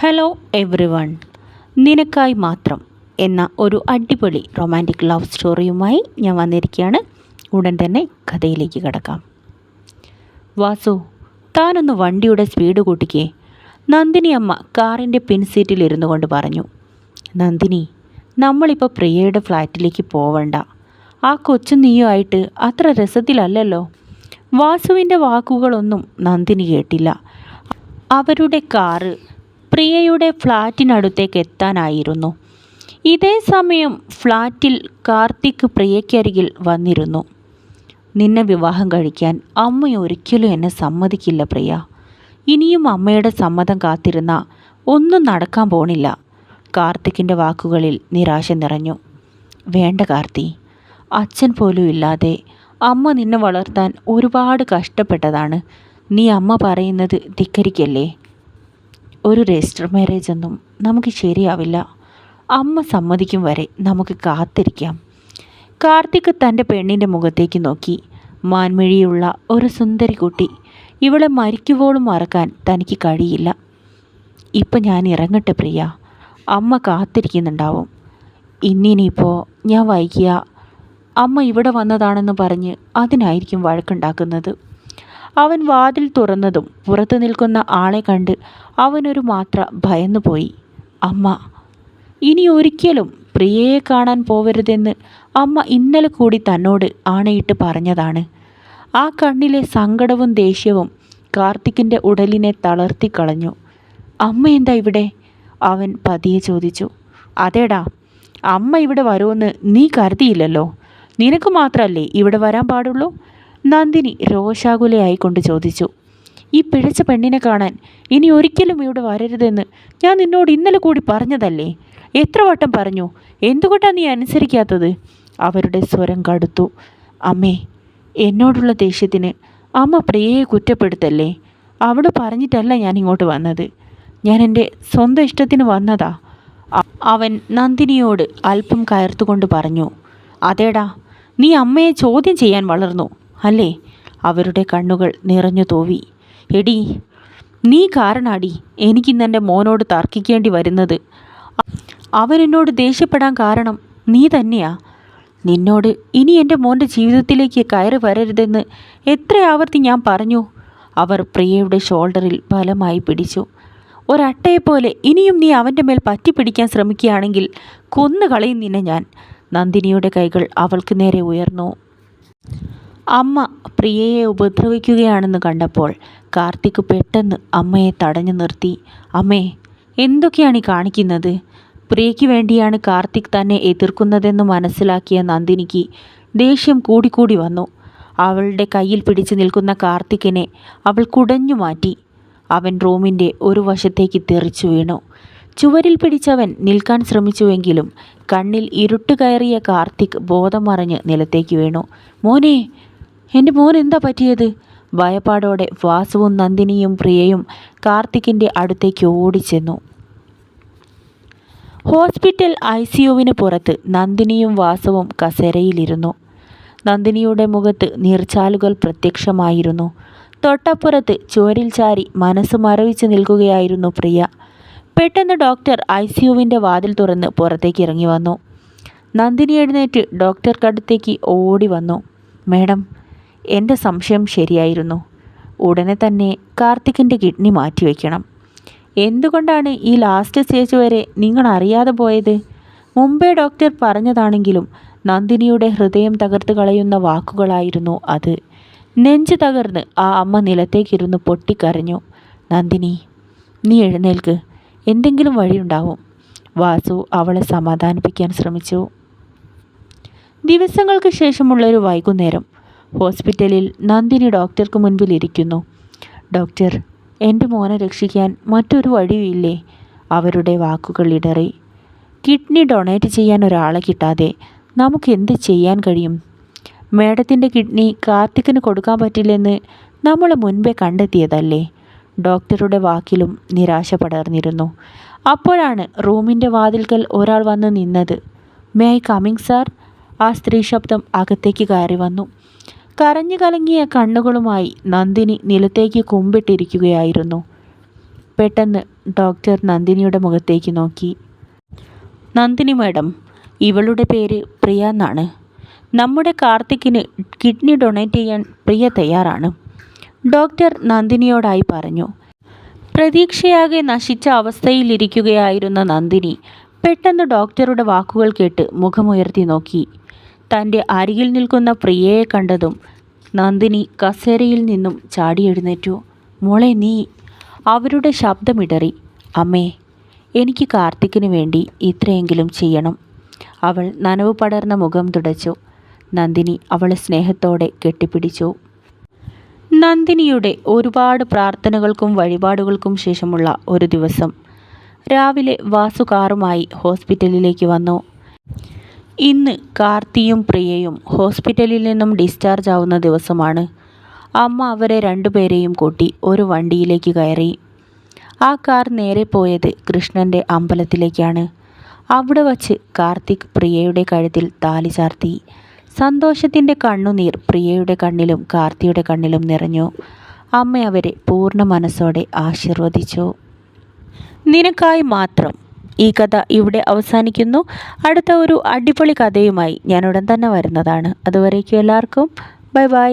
Hello every one നിനക്കായി മാത്രം എന്ന ഒരു അടിപൊളി റൊമാന്റിക് ലവ് സ്റ്റോറിയുമായി ഞാൻ വന്നിരിക്കുകയാണ്. ഉടൻ തന്നെ കഥയിലേക്ക് കിടക്കാം. വാസു താനൊന്ന് വണ്ടിയുടെ സ്പീഡ് കൂട്ടിക്കേ. നന്ദിനി അമ്മ കാറിന്റെ പിൻസീറ്റിൽ ഇരുന്നു കൊണ്ട് പറഞ്ഞു. നന്ദിനി നമ്മളിപ്പോൾ പ്രിയയുടെ ഫ്ലാറ്റിലേക്ക് പോവണ്ട. ആ കൊച്ചു നീയുമായിട്ട് അത്ര രസത്തിലല്ലല്ലോ. വാസുവിന്റെ വാക്കുകളൊന്നും നന്ദിനി കേട്ടില്ല. അവരുടെ കാറ് പ്രിയയുടെ ഫ്ലാറ്റിനടുത്തേക്ക് എത്താനായിരുന്നു. ഇതേ സമയം ഫ്ലാറ്റിൽ കാർത്തിക് പ്രിയയ്ക്കരികിൽ വന്നിരുന്നു. നിന്നെ വിവാഹം കഴിക്കാൻ അമ്മ ഒരിക്കലും എന്നെ സമ്മതിക്കില്ല പ്രിയ. ഇനിയും അമ്മയുടെ സമ്മതം കാത്തിരുന്ന ഒന്നും നടക്കാൻ പോണില്ല. കാർത്തിക്കിന്റെ വാക്കുകളിൽ നിരാശ നിറഞ്ഞു. വേണ്ട കാർത്തി. അച്ഛൻ പോലും ഇല്ലാതെ അമ്മ നിന്നെ വളർത്താൻ ഒരുപാട് കഷ്ടപ്പെട്ടതാണ്. നീ അമ്മ പറയുന്നത് ധിക്കരിക്കല്ലേ? ഒരു രജിസ്റ്റർ മാരേജ് ഒന്നും നമുക്ക് ശരിയാവില്ല. അമ്മ സമ്മതിക്കും വരെ നമുക്ക് കാത്തിരിക്കാം. കാർത്തിക് തന്റെ പെണ്ണിന്റെ മുഖത്തേക്ക് നോക്കി. മാൻമിഴിയുള്ള ഒരു സുന്ദരി കുട്ടി ഇവളെ മരിക്കുവോളും മറക്കാൻ തനിക്ക് കഴിയില്ല. ഇപ്പം ഞാൻ ഇറങ്ങട്ടെ പ്രിയ. അമ്മ കാത്തിരിക്കുന്നുണ്ടാവും. ഇന്നിനിപ്പോൾ ഞാൻ വൈകിയ. അമ്മ ഇവിടെ വന്നതാണെന്ന് പറഞ്ഞ് അതിനായിരിക്കും വഴക്കുണ്ടാക്കുന്നത്. അവൻ വാതിൽ തുറന്നതും പുറത്തു നിൽക്കുന്ന ആളെ കണ്ട് അവനൊരു മാത്ര ഭയന്നുപോയി. അമ്മ ഇനി ഒരിക്കലും പ്രിയയെ കാണാൻ പോവരുതെന്ന് അമ്മ ഇന്നലെ കൂടി തന്നോട് ആണയിട്ട് പറഞ്ഞതാണ്. ആ കണ്ണിലെ സങ്കടവും ദേഷ്യവും കാർത്തിക്കിന്റെ ഉടലിനെ തളർത്തിക്കളഞ്ഞു അമ്മ എന്താ ഇവിടെ? അവൻ പതിയെ ചോദിച്ചു. അതേടാ അമ്മ ഇവിടെ വരുമെന്ന് നീ കരുതിയില്ലല്ലോ. നിനക്ക് മാത്രമല്ലേ ഇവിടെ വരാൻ പാടുള്ളൂ? നന്ദിനി രോഷാകുലയായിക്കൊണ്ട് ചോദിച്ചു ഈ പിഴച്ച പെണ്ണിനെ കാണാൻ ഇനി ഒരിക്കലും ഇവിടെ വരരുതെന്ന് ഞാൻ നിന്നോട് ഇന്നലെ കൂടി പറഞ്ഞതല്ലേ? എത്ര വട്ടം പറഞ്ഞു? എന്തുകൊണ്ടാണ് നീ അനുസരിക്കാത്തത്? അവരുടെ സ്വരം കടുത്തു അമ്മേ എന്നോടുള്ള ദേഷ്യത്തിന് അമ്മ പ്രിയയെ കുറ്റപ്പെടുത്തല്ലേ? അവൾ പറഞ്ഞിട്ടല്ല ഞാൻ ഇങ്ങോട്ട് വന്നത്. ഞാൻ എന്റെ സ്വന്തം ഇഷ്ടത്തിന് വന്നതാ. അവൻ നന്ദിനിയോട് അല്പം കയർത്തുകൊണ്ട് പറഞ്ഞു അതേടാ നീ അമ്മയെ ചോദ്യം ചെയ്യാൻ വളർന്നു. അല്ലേ? അവരുടെ കണ്ണുകൾ നിറഞ്ഞു തോവി. എടി നീ കാരണാടി. എനിക്കിന്ന് മോനോട് തർക്കിക്കേണ്ടി വരുന്നത്. അവനെന്നോട് ദേഷ്യപ്പെടാൻ കാരണം നീ തന്നെയാ. നിന്നോട് ഇനി എന്റെ മോന്റെ ജീവിതത്തിലേക്ക് കയറി വരരുതെന്ന് എത്ര ആവർത്തി ഞാൻ പറഞ്ഞു. അവർ പ്രിയയുടെ ഷോൾഡറിൽ ബലമായി പിടിച്ചു. ഒരട്ടയെപ്പോലെ ഇനിയും നീ അവന്റെ മേൽ പറ്റിപ്പിടിക്കാൻ ശ്രമിക്കുകയാണെങ്കിൽ കൊന്നുകളയും നിന്നെ ഞാൻ. നന്ദിനിയുടെ കൈകൾ അവൾക്ക് നേരെ ഉയർന്നു. അമ്മ പ്രിയയെ ഉപദ്രവിക്കുകയാണെന്ന് കണ്ടപ്പോൾ കാർത്തിക് പെട്ടെന്ന് അമ്മയെ തടഞ്ഞു നിർത്തി. അമ്മേ എന്തൊക്കെയാണ് ഈ കാണിക്കുന്നത്? പ്രിയയ്ക്ക് വേണ്ടിയാണ് കാർത്തിക് തന്നെ എതിർക്കുന്നതെന്ന് മനസ്സിലാക്കിയ നന്ദിനിക്ക് ദേഷ്യം കൂടിക്കൂടി വന്നു. അവളുടെ കയ്യിൽ പിടിച്ചു നിൽക്കുന്ന കാർത്തിക്കിനെ അവൾ കുടഞ്ഞു മാറ്റി. അവൻ റൂമിന്റെ ഒരു വശത്തേക്ക് തെറിച്ചു വീണു. ചുവരിൽ പിടിച്ചവൻ നിൽക്കാൻ ശ്രമിച്ചുവെങ്കിലും കണ്ണിൽ ഇരുട്ട് കയറിയ കാർത്തിക് ബോധം മറിഞ്ഞ് നിലത്തേക്ക് വീണു. മോനെ എന്റെ മോൻ എന്താ പറ്റിയത്? ഭയപ്പാടോടെ വാസുവും നന്ദിനിയും പ്രിയയും കാർത്തിക്കിന്റെ അടുത്തേക്ക് ഓടിച്ചെന്നു. ഹോസ്പിറ്റൽ ഐ സിയുവിന് പുറത്ത് നന്ദിനിയും വാസവും കസേരയിലിരുന്നു. നന്ദിനിയുടെ മുഖത്ത് നീർച്ചാലുകൾ പ്രത്യക്ഷമായിരുന്നു. തൊട്ടപ്പുറത്ത് ചോരിൽ ചാരി മനസ്സ് മരവിച്ച് നിൽക്കുകയായിരുന്നു പ്രിയ. പെട്ടെന്ന് ഡോക്ടർ ഐ സിയുവിന്റെ വാതിൽ തുറന്ന് പുറത്തേക്ക് ഇറങ്ങി വന്നു. നന്ദിനി എഴുന്നേറ്റ് ഡോക്ടർക്കടുത്തേക്ക് ഓടി വന്നു. മേഡം എന്റെ സംശയം ശരിയായിരുന്നു. ഉടനെ തന്നെ കാർത്തിക്കിന്റെ കിഡ്നി മാറ്റിവെക്കണം എന്തുകൊണ്ടാണ് ഈ ലാസ്റ്റ് സ്റ്റേജ് വരെ നിങ്ങൾ അറിയാതെ പോയത്? മുമ്പേ ഡോക്ടർ പറഞ്ഞതാണെങ്കിലും നന്ദിനിയുടെ ഹൃദയം തകർത്ത് കളയുന്ന വാക്കുകളായിരുന്നു അത്. നെഞ്ച് തകർന്ന് ആ അമ്മ നിലത്തേക്കിരുന്ന് പൊട്ടിക്കരഞ്ഞു. നന്ദിനി നീ എഴുന്നേൽക്ക്. എന്തെങ്കിലും വഴിയുണ്ടാവും. വാസു അവളെ സമാധാനിപ്പിക്കാൻ ശ്രമിച്ചു. ദിവസങ്ങൾക്ക് ശേഷമുള്ളൊരു വൈകുന്നേരം. ഹോസ്പിറ്റലിൽ നന്ദിനി ഡോക്ടർക്ക് മുൻപിൽ ഇരിക്കുന്നു. ഡോക്ടർ എന്റെ മോനെ രക്ഷിക്കാൻ മറ്റൊരു വഴിയുമില്ലേ അവരുടെ വാക്കുകൾ ഇടറി. കിഡ്നി ഡൊണേറ്റ് ചെയ്യാൻ ഒരാളെ കിട്ടാതെ നമുക്ക് എന്ത് ചെയ്യാൻ കഴിയും? മേഡത്തിന്റെ കിഡ്നി കാർത്തിക്കിന് കൊടുക്കാൻ പറ്റില്ലെന്ന് നമ്മൾ മുൻപേ കണ്ടെത്തിയതല്ലേ? ഡോക്ടറുടെ വാക്കിലും നിരാശ പടർന്നിരുന്നു അപ്പോഴാണ് റൂമിന്റെ വാതിൽക്കൽ ഒരാൾ വന്ന് നിന്നത്. മേ ഐ കമ്മിങ് സാർ ആ സ്ത്രീ ശബ്ദം അകത്തേക്ക് കയറി വന്നു. കരഞ്ഞു കലങ്ങിയ കണ്ണുകളുമായി നന്ദിനി നിലത്തേക്ക് കുമ്പിട്ടിരിക്കുകയായിരുന്നു. പെട്ടെന്ന് ഡോക്ടർ നന്ദിനിയുടെ മുഖത്തേക്ക് നോക്കി. നന്ദിനി മാഡം ഇവളുടെ പേര് പ്രിയ എന്നാണ്. നമ്മുടെ കാർത്തിക്കിന് കിഡ്നി ഡൊണേറ്റ് ചെയ്യാൻ പ്രിയ തയ്യാറാണ് ഡോക്ടർ നന്ദിനിയോടായി പറഞ്ഞു. പ്രതീക്ഷയാകെ നശിച്ച അവസ്ഥയിലിരിക്കുകയായിരുന്ന നന്ദിനി പെട്ടെന്ന് ഡോക്ടറുടെ വാക്കുകൾ കേട്ട് മുഖമുയർത്തി നോക്കി. തന്റെ അരികിൽ നിൽക്കുന്ന പ്രിയയെ കണ്ടതും നന്ദിനി കസേരയിൽ നിന്നും ചാടി എഴുന്നേറ്റു. മോളെ നീ അവരുടെ ശബ്ദമിടറി. അമ്മേ എനിക്ക് കാർത്തിക്കിന് വേണ്ടി ഇത്രയെങ്കിലും ചെയ്യണം. അവൾ നനവ് പടർന്ന മുഖം തുടച്ചു. നന്ദിനി അവളെ സ്നേഹത്തോടെ കെട്ടിപ്പിടിച്ചു. നന്ദിനിയുടെ ഒരുപാട് പ്രാർത്ഥനകൾക്കും വഴിപാടുകൾക്കും ശേഷമുള്ള ഒരു ദിവസം. രാവിലെ വാസുകാറുമായി ഹോസ്പിറ്റലിലേക്ക് വന്നു. ഇന്ന് കാർത്തിയും പ്രിയയും ഹോസ്പിറ്റലിൽ നിന്നും ഡിസ്ചാർജ് ആവുന്ന ദിവസമാണ്. അമ്മ അവരെ രണ്ടുപേരെയും കൂട്ടി ഒരു വണ്ടിയിലേക്ക് കയറി. ആ കാർ നേരെ പോയത് കൃഷ്ണന്റെ അമ്പലത്തിലേക്കാണ്. അവിടെ വച്ച് കാർത്തിക് പ്രിയയുടെ കഴുത്തിൽ താലി ചാർത്തി. സന്തോഷത്തിന്റെ കണ്ണുനീർ പ്രിയയുടെ കണ്ണിലും കാർത്തിയുടെ കണ്ണിലും നിറഞ്ഞു. അമ്മ അവരെ പൂർണ മനസ്സോടെ ആശീർവദിച്ചു. നിനക്കായി മാത്രം ഈ കഥ ഇവിടെ അവസാനിക്കുന്നു. അടുത്ത ഒരു അടിപൊളി കഥയുമായി ഞാൻ ഉടൻ തന്നെ വരുന്നതാണ്. അതുവരേക്കും എല്ലാവർക്കും ബൈ ബൈ.